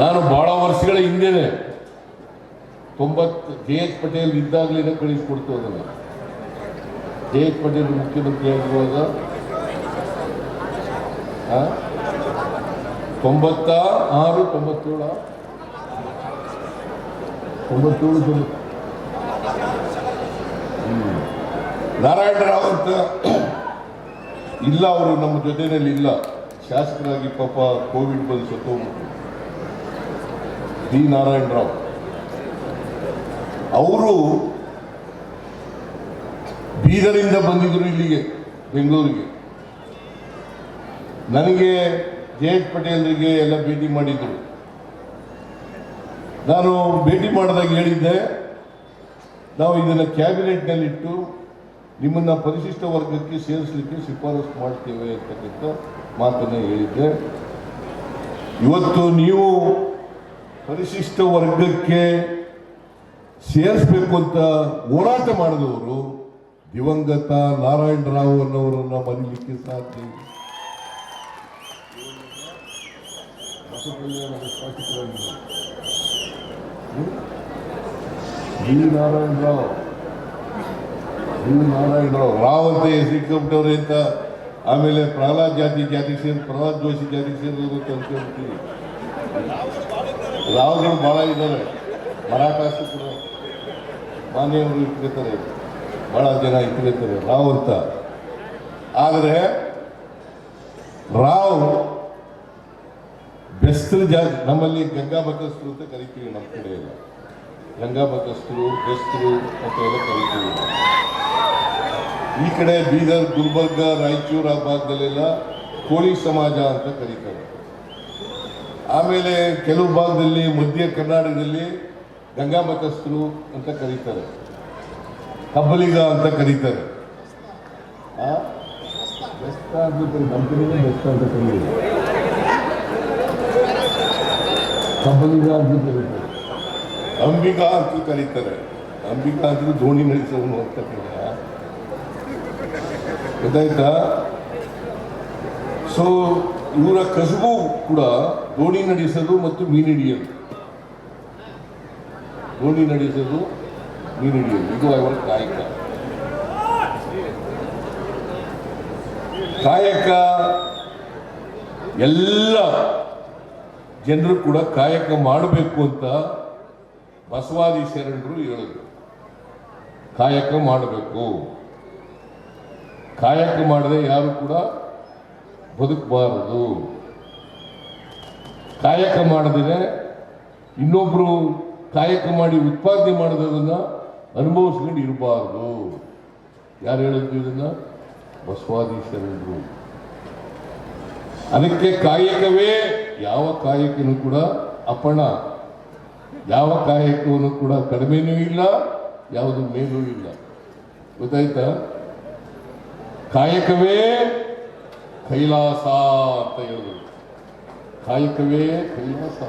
ನಾನು ಬಹಳ ವರ್ಷಗಳ ಹಿಂದೆನೆ ತೊಂಬತ್ತು, ಜೆ ಎಚ್ ಪಟೇಲ್ ಇದ್ದಾಗಲೇ ಕಳಿಸ್ಕೊಡ್ತು ಅದನ್ನು ಜೆ ಎಚ್ ಪಟೇಲ್ ಮುಖ್ಯಮಂತ್ರಿ ಆಗಿರುವಾಗ? ತೊಂಬತ್ತ ಆರು, ತೊಂಬತ್ತೇಳ ತೊಂಬತ್ತೇಳು ತೊಂಬತ್ತು ಹ್ಮ್. ನಾರಾಯಣ ರಾವ್ ಅಂತ ಇಲ್ಲ ಅವರು ನಮ್ಮ ಜೊತೆಯಲ್ಲಿ ಇಲ್ಲ ಶಾಸಕರಾಗಿ ಪಾಪ ಕೋವಿಡ್ ಬಂದು ಸತ್ತೋಗ್ಬಿಟ್ರು ಡಿ ನಾರಾಯಣ ರಾವ್ ಅವರು ಬೀದರಿಂದ ಬಂದಿದ್ರು ಇಲ್ಲಿಗೆ, ಬೆಂಗಳೂರಿಗೆ. ನನಗೆ ಜೆ ಎಚ್ ಪಟೇಲ್ರಿಗೆ ಎಲ್ಲ ಭೇಟಿ ಮಾಡಿದ್ರು. ನಾನು ಭೇಟಿ ಮಾಡಿದಾಗ ಹೇಳಿದ್ದೆ, ನಾವು ಇದನ್ನು ಕ್ಯಾಬಿನೆಟ್ನಲ್ಲಿಟ್ಟು ನಿಮ್ಮನ್ನು ಪರಿಶಿಷ್ಟ ವರ್ಗಕ್ಕೆ ಸೇರಿಸಲಿಕ್ಕೆ ಶಿಫಾರಸು ಮಾಡ್ತೇವೆ ಅಂತಕ್ಕಂಥ ಮಾತನ್ನು ಹೇಳಿದ್ದೆ. ಇವತ್ತು ನೀವು ಪರಿಶಿಷ್ಟ ವರ್ಗಕ್ಕೆ ಸೇರಿಸಬೇಕು ಅಂತ ಹೋರಾಟ ಮಾಡಿದವರು ದಿವಂಗತ ನಾರಾಯಣ ರಾವ್ ಅನ್ನೋರನ್ನ ಮರೀಲಿಕ್ಕೆ ಸಾಧ್ಯ ಇಲ್ಲ. ಹ್ಮ್? ವಿ ನಾರಾಯಣ ರಾವ್ ವಿ ನಾರಾಯಣ ರಾವ್ ರಾವ್ ಅಂತ ಹೆಸರಿಟ್ಕೊಂಬಿಟ್ಟವ್ರೆ ಅಂತ ಆಮೇಲೆ ಪ್ರಹ್ಲಾದ್ ಜಾತಿ ಜಾತಿಗೆ ಸೇರಿ ಪ್ರಹ್ಲಾದ್ ಜೋಶಿ ಜಾತಿಗೆ ಸೇರಿದ್ರು ಅಂತ ಅನ್ಕೊಂಡ್ಬಿಡ್ತೀವಿ ರಾವ್ಗಳು ಭಾಳ ಇದ್ದಾರೆ. ಮರಾಠಾಸು ಕೂಡ ಮಾನ್ಯವರು ಇಟ್ಕೊತಾರೆ ಭಾಳ ಜನ ಇಟ್ಕೊತಾರೆ ರಾವ್ ಅಂತ. ಆದರೆ ರಾವ್ ಬೆಸ್ತರು ಜಾ ನಮ್ಮಲ್ಲಿ ಗಂಗಾ ಬಕಸ್ತರು ಅಂತ ಕರಿತೀವಿ ನಮ್ಮ ಕಡೆ ಎಲ್ಲ. ಗಂಗಾ ಬಕಸ್ತರು, ಬೆಸ್ತರು ಅಂತ ಎಲ್ಲ ಕರಿತೀವಿ. ಈ ಕಡೆ ಬೀದರ್, ಗುಲ್ಬರ್ಗ, ರಾಯಚೂರು ಆ ಭಾಗದಲ್ಲೆಲ್ಲ ಕೋಳಿ ಸಮಾಜ ಅಂತ ಕರೀತಾರೆ. ಆಮೇಲೆ ಕೆಲವು ಭಾಗದಲ್ಲಿ ಮಧ್ಯ ಕರ್ನಾಟಕದಲ್ಲಿ ಗಂಗಾ ಮತಸ್ಥರು ಅಂತ ಕರೀತಾರೆ. ಕಬ್ಬಲಿಗ ಅಂತ ಕರೀತಾರೆ? ಬೆಸ್ತ ಅಂತ ಕರಿ- ಬೆಸ್ತ ಅಂತ ಕರೀತಾರೆ ಕಬ್ಬಲಿಗ ಅಂತ ಕರೀತಾರೆ. ಅಂಬಿಕಾ ಅಂತ ಕರೀತಾರೆ. ಅಂಬಿಕಾ ಅಂದ್ರೆ ದೋಣಿ ನಡೆಸೋನು ಅಂತ ಕರೀತಾರೆ ಗೊತ್ತಾಯ್ತಾ? ಸೊ ಇವರ ಕಸುಬು ಕೂಡ ದೋಣಿ ನಡೆಸೋದು ಮತ್ತು ಮೀನು ಹಿಡಿಯೋದು. ದೋಣಿ ನಡೆಸೋದು, ಮೀನು ಹಿಡಿಯೋದು. ಇದು ಅವರ ಕಾಯಕ. ಕಾಯಕ, ಎಲ್ಲ ಜನರು ಕೂಡ ಕಾಯಕ ಮಾಡಬೇಕು ಅಂತ ಬಸವಾದಿ ಶರಣರು ಹೇಳಿದ್ರು. ಕಾಯಕ ಮಾಡಬೇಕು. ಕಾಯಕ ಮಾಡದೆ ಯಾರು ಕೂಡ ಬದುಕಬಾರದು. ಕಾಯಕ ಮಾಡದಿದೆ ಇನ್ನೊಬ್ರು ಕಾಯಕ ಮಾಡಿ ಉತ್ಪಾದನೆ ಮಾಡೋದನ್ನು ಅನುಭವಿಸ್ಕೊಂಡು ಇರಬಾರ್ದು. ಯಾರು ಹೇಳಿದ್ರು ಇದನ್ನು? ಬಸವಾದೀಶರು ಅದಕ್ಕೆ ಕಾಯಕವೇ ಯಾವ ಕಾಯಕನೂ ಕೂಡ ಅಪಣ. ಯಾವ ಕಾಯಕವನ್ನು ಕೂಡ ಕಡಿಮೆನೂ ಇಲ್ಲ, ಯಾವುದು ಮೇಲೂ ಇಲ್ಲ. ಗೊತ್ತಾಯ್ತಾ? ಕಾಯಕವೇ ಕೈಲಾಸ ಅಂತ ಹೇಳಿದ್ರು ಕಾಯಕವೇ ಕೈಲಾಸ.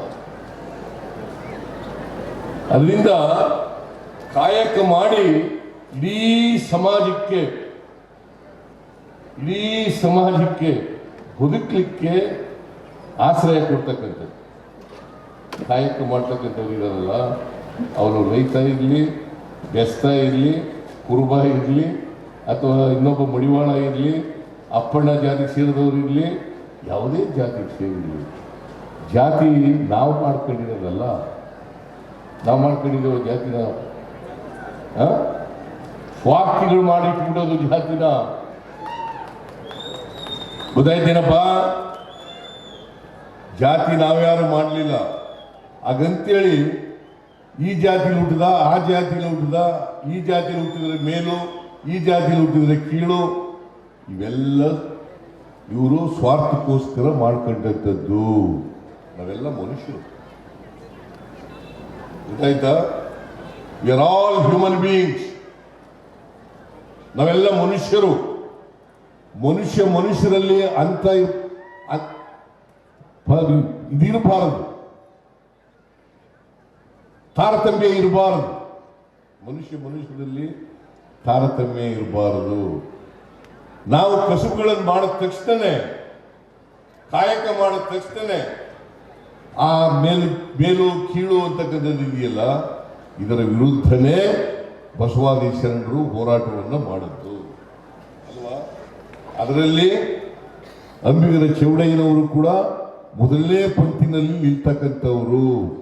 ಅದರಿಂದ ಕಾಯಕ ಮಾಡಿ ಇಡೀ ಸಮಾಜಕ್ಕೆ ಇಡೀ ಸಮಾಜಕ್ಕೆ ಬದುಕಲಿಕ್ಕೆ ಆಶ್ರಯ ಕೊಡ್ತಕ್ಕಂಥದ್ದು. ಕಾಯಕ ಮಾಡ್ತಕ್ಕಂಥವ್ರು ಇರೋದಲ್ಲ, ಅವನು ರೈತ ಇರಲಿ ಬೆಸ್ತ ಇರಲಿ, ಕುರುಬ ಇರಲಿ, ಅಥವಾ ಇನ್ನೊಬ್ಬ ಮಡಿವಾಳ ಇರಲಿ ಅಪ್ಪಣ್ಣ ಜಾತಿ ಸೇರಿದವರು ಇರಲಿ, ಯಾವುದೇ ಜಾತಿ ಸೇರಿರಲಿ ಜಾತಿ ನಾವು ಮಾಡ್ಕೊಂಡಿರೋದಲ್ಲ, ನಾವು ಮಾಡ್ಕೊಂಡಿದ್ದೇವೆ ಜಾತಿನ? ಸ್ವಾರ್ಥಿಗಳು ಮಾಡಿಟ್ಬಿಡೋದು ಜಾತಿನ. ಗೊತ್ತಾಯ್ತೇನಪ್ಪ? ಜಾತಿ ನಾವ್ಯಾರು ಮಾಡಲಿಲ್ಲ. ಹಾಗಂತೇಳಿ, ಈ ಜಾತಿಲಿ ಹುಟ್ಟಿದ, ಆ ಜಾತಿಲಿ ಹುಟ್ಟಿದ, ಈ ಜಾತಿಲಿ ಹುಟ್ಟಿದ್ರೆ ಮೇಲು, ಈ ಜಾತಿಲಿ ಹುಟ್ಟಿದ್ರೆ ಕೀಳು ಇವೆಲ್ಲ ಇವರು ಸ್ವಾರ್ಥಕ್ಕೋಸ್ಕರ ಮಾಡ್ಕೊಂಡಂಥದ್ದು. ನಾವೆಲ್ಲ ಮನುಷ್ಯರು. ಗೊತ್ತಾಯ್ತಾ? We are all human beings ನಾವೆಲ್ಲ ಮನುಷ್ಯರು. ಮನುಷ್ಯ ಮನುಷ್ಯರಲ್ಲಿ ಅಂತ ಇದಿರಬಾರದು ತಾರತಮ್ಯ ಇರಬಾರದು. ಮನುಷ್ಯ ಮನುಷ್ಯರಲ್ಲಿ ತಾರತಮ್ಯ ಇರಬಾರದು. ನಾವು ಕಸುಬುಗಳನ್ನು ಮಾಡಿದ ತಕ್ಷಣನೇ, ಕಾಯಕ ಮಾಡಿದ ತಕ್ಷಣನೇ, ಆ ಮೇಲು ಮೇಲು, ಕೀಳು ಅಂತಕ್ಕಂಥದ್ದು ಇದೆಯಲ್ಲ, ಇದರ ವಿರುದ್ಧನೇ ಬಸವಾದಿ ಶರಣರು ಹೋರಾಟವನ್ನು ಮಾಡಿದ್ದು. ಅಲ್ವಾ? ಅದರಲ್ಲಿ ಅಂಬಿಗರ ಚೌಡಯ್ಯನವರು ಕೂಡ ಮೊದಲನೇ ಪಂಕ್ತಿನಲ್ಲಿ ನಿಲ್ತಕ್ಕಂಥವರು.